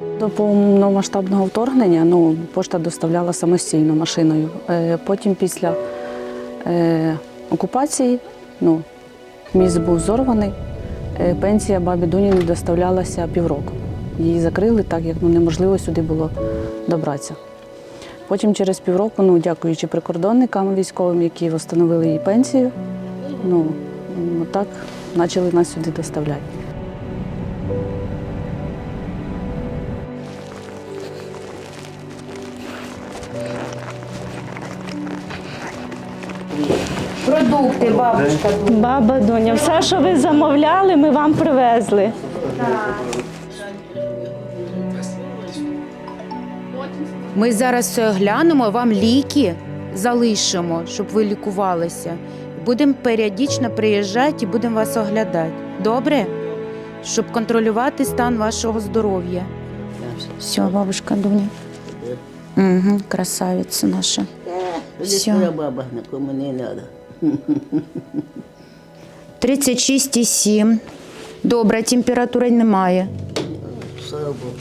До повномасштабного вторгнення ну, пошта доставляла самостійно машиною. Е, Потім після е, окупації ну, міст був зорваний, е, пенсія бабі Дуні не доставлялася півроку. Її закрили, так як ну, неможливо сюди було добратися. Потім через півроку, ну, дякуючи прикордонникам військовим, які встановили їй пенсію, ну, так почали нас сюди доставляти. Продукти, бабушка. Баба Дуня, все, що ви замовляли, ми вам привезли. Ми зараз все глянемо, вам ліки залишимо, щоб ви лікувалися. Будемо періодично приїжджати і будемо вас оглядати. Добре? Щоб контролювати стан вашого здоров'я. Все, бабушка Дуня. Угу, красавица наша. Все. на бабах, на кому не надо. 36,7. Добра температура немає. Слава Богу.